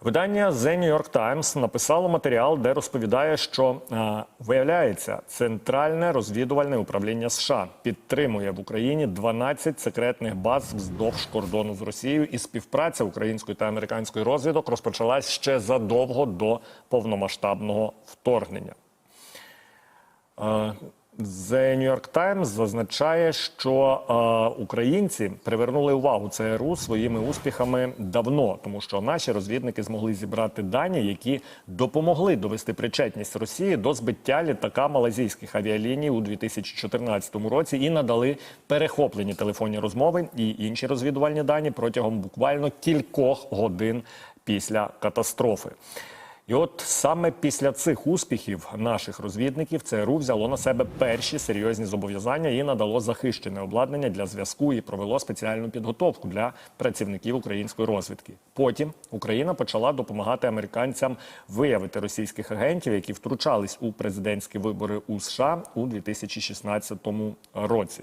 Видання The New York Times написало матеріал, де розповідає, що е, виявляється, центральне розвідувальне управління США підтримує в Україні 12 секретних баз вздовж кордону з Росією, і співпраця української та американської розвідок розпочалась ще задовго до повномасштабного вторгнення. Е, The New York Times зазначає, що е, українці привернули увагу ЦРУ своїми успіхами давно, тому що наші розвідники змогли зібрати дані, які допомогли довести причетність Росії до збиття літака малазійських авіаліній у 2014 році і надали перехоплені телефонні розмови і інші розвідувальні дані протягом буквально кількох годин після катастрофи. І от саме після цих успіхів наших розвідників ЦРУ взяло на себе перші серйозні зобов'язання і надало захищене обладнання для зв'язку і провело спеціальну підготовку для працівників української розвідки. Потім Україна почала допомагати американцям виявити російських агентів, які втручались у президентські вибори у США у 2016 році.